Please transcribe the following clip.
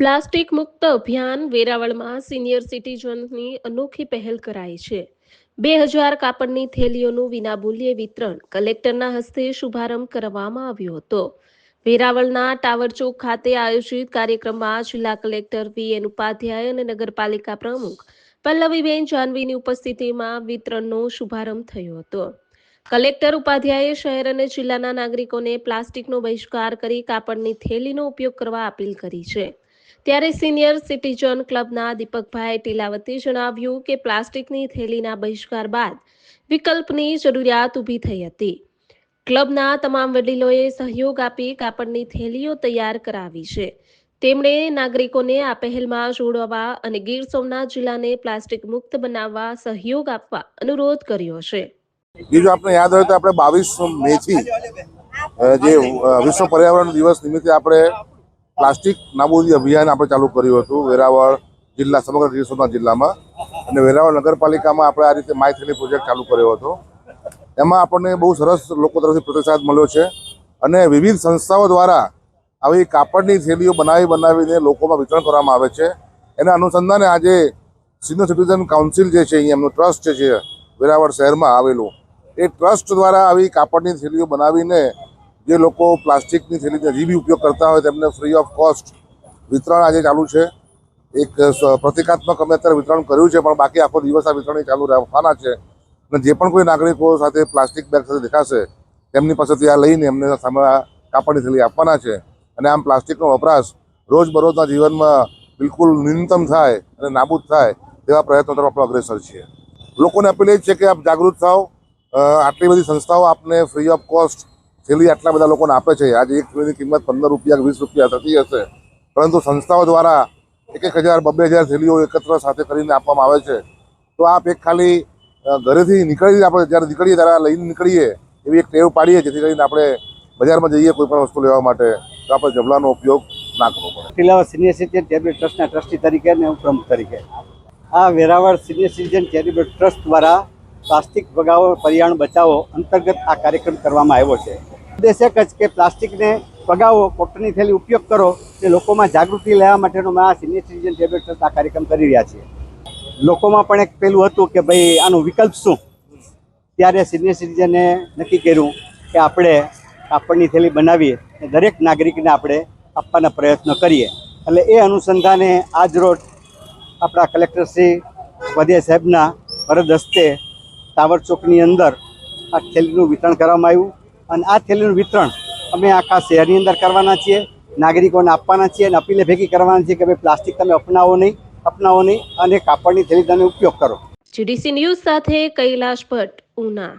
Plastic મુક્ત અભિયાન વેરાવળમાં senior સિટીઝનની અનોખી પહેલ કરાઈ છે. બે હજાર કાપડની થેલીઓનું વિનામૂલ્યે વિતરણ કલેક્ટરના હસ્તે શુભારંભ કરવામાં આવ્યો હતો. વેરાવળના ટાવર ચોક ખાતે આયોજિત કાર્યક્રમમાં જિલ્લા કલેક્ટર વી. એન. ઉપાધ્યાય અને નગરપાલિકા પ્રમુખ પલ્લવીબેન જાનવીની ઉપસ્થિતિમાં વિતરણનો શુભારંભ થયો હતો. કલેક્ટર ઉપાધ્યાયે શહેર અને જિલ્લાના નાગરિકોને પ્લાસ્ટિકનો બહિષ્કાર કરી કાપડની થેલીનો ઉપયોગ કરવા અપીલ કરી છે. ત્યારે સિનિયર સિટીઝન ક્લબના દીપકભાઈ ટીલાવતે જણાવ્યું કે પ્લાસ્ટિકની થેલીના બહિષ્કાર બાદ વિકલ્પની જરૂરિયાત ઊભી થઈ હતી. ક્લબના તમામ વડીલોએ સહયોગ આપી કાપડની થેલીઓ તૈયાર કરાવી છે. તેમણે નાગરિકોને આ પહેલમાં જોડવા અને ગીર સોમનાથ જિલ્લાને પ્લાસ્ટિક મુક્ત બનાવવા સહયોગ આપવા અનુરોધ કર્યો છે. બીજું આપણે યાદ હોય તો આપણે બાવીસ મે થી જે વિશ્વ પર્યાવરણ દિવસ નિમિત્તે આપણે પ્લાસ્ટિક નાબૂદી અભિયાન આપણે ચાલુ કર્યું હતું વેરાવળ જિલ્લા, સમગ્ર ગીર જિલ્લામાં. અને વેરાવળ નગરપાલિકામાં આપણે આ રીતે માય થેલી પ્રોજેક્ટ ચાલુ કર્યો હતો. એમાં આપણને બહુ સરસ લોકો તરફથી પ્રતિસાદ મળ્યો છે. અને વિવિધ સંસ્થાઓ દ્વારા આવી કાપડની થેલીઓ બનાવી બનાવીને લોકોમાં વિતરણ કરવામાં આવે છે. એના અનુસંધાને આજે સિનિયર સિટીઝન કાઉન્સિલ જે છે, અહીંયા એમનું ટ્રસ્ટ જે છે, વેરાવળ શહેરમાં આવેલું. એ ટ્રસ્ટ દ્વારા આવી કાપડની થેલીઓ બનાવીને જે લોકો પ્લાસ્ટિકની થેલીનો હજી બી ઉપયોગ કરતા હોય તેમને ફ્રી ઓફ કોસ્ટ વિતરણ આજે ચાલુ છે. એક પ્રતિકાત્મક અમે અત્યારે વિતરણ કર્યું છે, પણ બાકી આખો દિવસ આ વિતરણ ચાલુ રાખવાના છે. અને જે પણ કોઈ નાગરિકો સાથે પ્લાસ્ટિક બેગ સાથે દેખાશે, તેમની પાસેથી આ લઈને એમને સામે કાપડની થેલી આપવાના છે. અને આમ પ્લાસ્ટિકનો વપરાશ રોજબરોજના જીવનમાં બિલકુલ ન્યૂનતમ થાય અને નાબૂદ થાય તેવા પ્રયત્નો તરફ આપણે અગ્રેસર છીએ. લોકોને અપીલ એ છે કે આપ જાગૃત થાઓ. આટલી બધી સંસ્થાઓ આપને ફ્રી ઓફ કોસ્ટ થેલી આટલા બધા લોકોને આપે છે. આજે એક થેલીની કિંમત પંદર રૂપિયા વીસ રૂપિયા થતી હશે. પરંતુ સંસ્થાઓ દ્વારા એક એક હજાર બબ્બે હજાર થેલીઓ એકત્ર સાથે કરીને આપવામાં આવે છે. તો આપ એક ખાલી ઘરેથી નીકળી આપણે જ્યારે નીકળીએ ત્યારે લઈને નીકળીએ એવી એક ટેવ પાડીએ જેથી કરીને આપણે બજારમાં જઈએ કોઈ પણ વસ્તુ લેવા માટે. તો આપણે જબલાનો ઉપયોગ ના કરવો પડે. ટીલાવા સિનિયર સિટીઝન ચેરિટેબલ ટ્રસ્ટના ટ્રસ્ટી તરીકે અને હું પ્રમુખ તરીકે. આ Veraval senior citizen charitable trust દ્વારા પ્લાસ્ટિક ભગાવો, પર્યાવરણ બચાવો અંતર્ગત આ કાર્યક્રમ કરવામાં આવ્યો છે. ઉદ્દેશ જ કે પ્લાસ્ટિકને પગાવો કોટનની થેલી ઉપયોગ કરો, તે લોકોમાં જાગૃતિ લેવા માટેનો મેં આ સિનિયર સિટીઝન ટ્રસ્ટ આ કાર્યક્રમ કરી રહ્યા છીએ. લોકોમાં પણ એક પેલું હતું કે ભાઈ આનો વિકલ્પ શું? ત્યારે સિનિયર સિટીઝને નક્કી કર્યું કે આપણે કાપડની થેલી બનાવીએ અને દરેક નાગરિકને આપણે આપવાના પ્રયત્ન કરીએ. એટલે એ અનુસંધાને આજ રોજ આપણા કલેક્ટર શ્રી વધે સાહેબના વરદ હસ્તે ટાવર ચોકની અંદર આ થેલીનું વિતરણ કરવામાં આવ્યું. અને આ થેલીનું વિતરણ અમે આખા શહેરની અંદર કરવાના છીએ. નાગરિકોને આપવાના છીએ અને અપીલે ભેગી કરવાના છીએ કે ભાઈ પ્લાસ્ટિક તમે અપનાવો નહીં અપનાવો નહીં અને કાપડની થેલી તમે ઉપયોગ કરો. જીડીસી ન્યૂઝ સાથે કૈલાશ ભટ્ટ, ઉના.